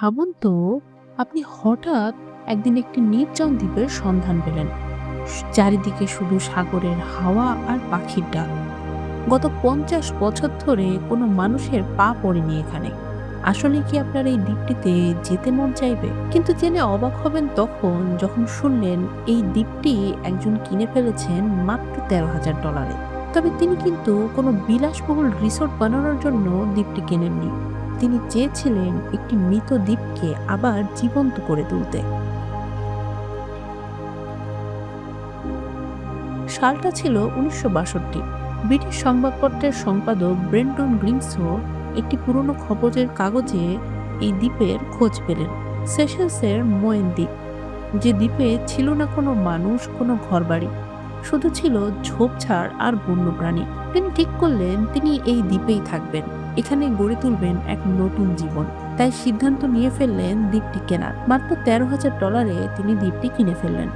ভাবুন তো, আপনি হঠাৎ একদিন একটি নির্জন দ্বীপের সন্ধান পেলেন। চারিদিকে শুধু সাগরের হাওয়া আর পাখির ডাক গত পঞ্চাশ বছর ধরে কোনো মানুষের পা পড়েনি এখানে। আসলে কি আপনার এই দ্বীপটিতে যেতে মন চাইবে? কিন্তু জেনে অবাক হবেন তখন যখন শুনলেন এই দ্বীপটি একজন কিনে ফেলেছেন মাত্র তেরো হাজার ডলারে। তবে তিনি কিন্তু কোনো বিলাসবহুল রিসোর্ট বানানোর জন্য দ্বীপটি কেনেননি। তিনি চেয়েছিলেন একটি মৃত দ্বীপকে আবার জীবন্ত করে তুলতে। সালটা ছিল উনিশশো বাষট্টি। ব্রিটিশ সংবাদপত্রের সম্পাদক ব্রেন্টন গ্রিমসো একটি পুরনো খবরের কাগজে এই দ্বীপের খোঁজ পেলেন। সেশেলসের মোয়েন দ্বীপ, যে দ্বীপে ছিল না কোনো মানুষ, কোনো ঘরবাড়ি। শুধু ছিল ঝোপঝাড় আর বন্যপ্রাণী তিনি ঠিক করলেন, তিনি এই দ্বীপেই থাকবেন। এখানে গড়ে তুলবেন এক নতুন জীবন। তাই সিদ্ধান্ত নিয়ে ফেললেন দ্বীপটি কেনার। মাত্র তেরো হাজার ডলারে তিনি দ্বীপটি কিনে ফেললেন।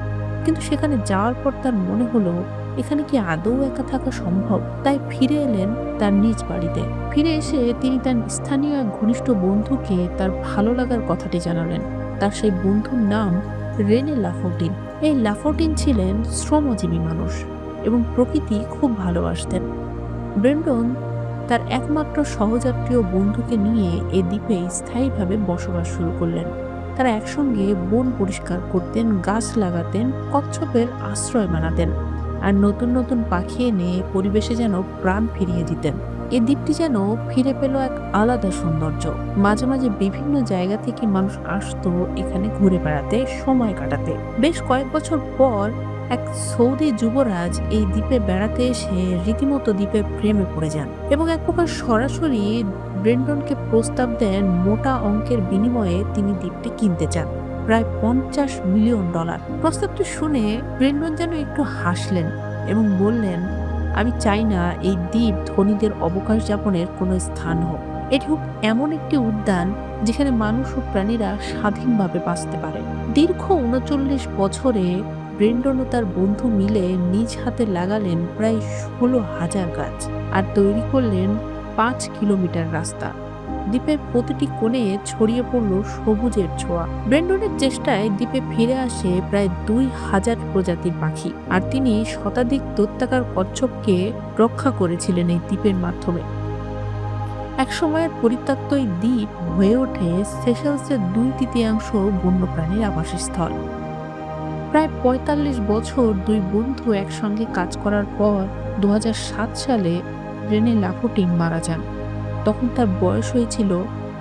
কিন্তু সেখানে যাওয়ার পর তার মনে হলো, এখানে কি আদৌ একা থাকা সম্ভব? তাই ফিরে এলেন তার নিজ বাড়িতে। ফিরে এসে তিনি তার স্থানীয় এক ঘনিষ্ঠ বন্ধুকে তার ভালো লাগার কথাটি জানালেন। তার সেই বন্ধুর নাম রেনে লাফোটিন এই লাফোটিন ছিলেন শ্রমজীবী মানুষ এবং প্রকৃতি খুব ভালোবাসতেন। ব্রেন্ডন তার একমাত্র সহযাত্রী ও বন্ধুকে নিয়ে এ দ্বীপে স্থায়ীভাবে বসবাস শুরু করলেন। তারা একসঙ্গে বন পরিষ্কার করতেন, গাছ লাগাতেন, কচ্ছপের আশ্রয় বানাতেন আর নতুন নতুন পাখি এনে পরিবেশে যেন প্রাণ ফিরিয়ে দিতেন। এ দ্বীপটি যেন ফিরে পেল এক আলাদা সৌন্দর্য। মাঝে মাঝে বিভিন্ন জায়গা থেকে মানুষ আসতো এখানে ঘুরে বেড়াতে, সময় কাটাতে। বেশ কয়েক বছর পর এক সৌদি যুবরাজ এই দ্বীপে বেড়াতে এসে রীতিমতো দ্বীপের প্রেমে পড়ে যান এবং এক প্রকার সরাসরি ব্রেন্ডনকে প্রস্তাব দেন মোটা অঙ্কের বিনিময়ে তিনি দ্বীপটি কিনতে চান, প্রায় পঞ্চাশ মিলিয়ন ডলার। প্রস্তাবটি শুনে ব্রেন্ডন যেন একটু হাসলেন এবং বললেন আমি চাই না এই দ্বীপ ধনীদের অবকাশ যাপনের কোনো স্থান হোক। এটি হোক এমন একটি উদ্যান যেখানে মানুষ ও প্রাণীরা স্বাধীনভাবে বাঁচতে পারে। দীর্ঘ উনচল্লিশ বছরে ব্রেন্ডন ও তার বন্ধু মিলে নিজ হাতে লাগালেন প্রায় ষোলো হাজার গাছ আর তৈরি করলেন পাঁচ কিলোমিটার রাস্তা। দ্বীপের প্রতিটি কোণে ছড়িয়ে পড়ল সবুজের ছোঁয়া। ব্রেন্ডনের চেষ্টায় দ্বীপে ফিরে আসে প্রায় দুই হাজার প্রজাতির পাখি, আর তিনি শতাধিক দত্তাকার কচ্ছপকে রক্ষা করেছিলেন এই দ্বীপের মাধ্যমে। এক সময়ের পরিত্যক্ত এই দ্বীপ হয়ে ওঠে সেশেলসের দুই তৃতীয়াংশ বন্যপ্রাণীর আবাসস্থল। প্রায় পঁয়তাল্লিশ বছর দুই বন্ধু একসঙ্গে কাজ করার পর দু হাজার সাত সালে রেনে লাফোটিন মারা যান। তখন তার বয়স হয়েছিল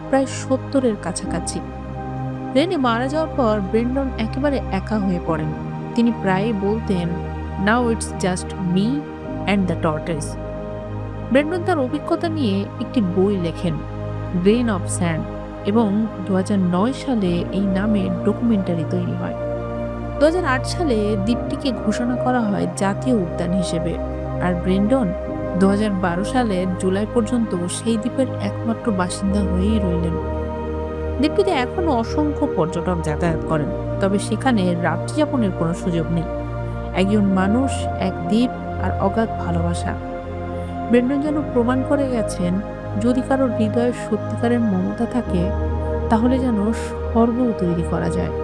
প্রায় সত্তরের কাছাকাছি। রেনে মারা যাওয়ার পর ব্রেন্ডন একেবারে একা হয়ে পড়েন। তিনি প্রায়ই বলতেন now it's just me and the tortoise Brendon তার অভিজ্ঞতা নিয়ে একটি বই লেখেন গ্রেন অফ স্যান্ড এবং দু হাজার নয় সালে এই নামে ডকুমেন্টারি তৈরি হয়। দু হাজার আট সালে দ্বীপটিকে ঘোষণা করা হয় জাতীয় উদ্যান হিসেবে। আর ব্রেন্ডন দু হাজার বারো সালের জুলাই পর্যন্ত সেই দ্বীপের একমাত্র বাসিন্দা হয়েই রইলেন। দ্বীপটিতে এখনও অসংখ্য পর্যটক যাতায়াত করেন, তবে সেখানে রাত্রিযাপনের কোনো সুযোগ নেই। একজন মানুষ, এক দ্বীপ আর অগাধ ভালোবাসা। ব্রেন্ডন যেন প্রমাণ করে গেছেন, যদি কারও হৃদয়ে সত্যিকারের মমতা থাকে, তাহলে যেন স্বর্গও তৈরি করা যায়।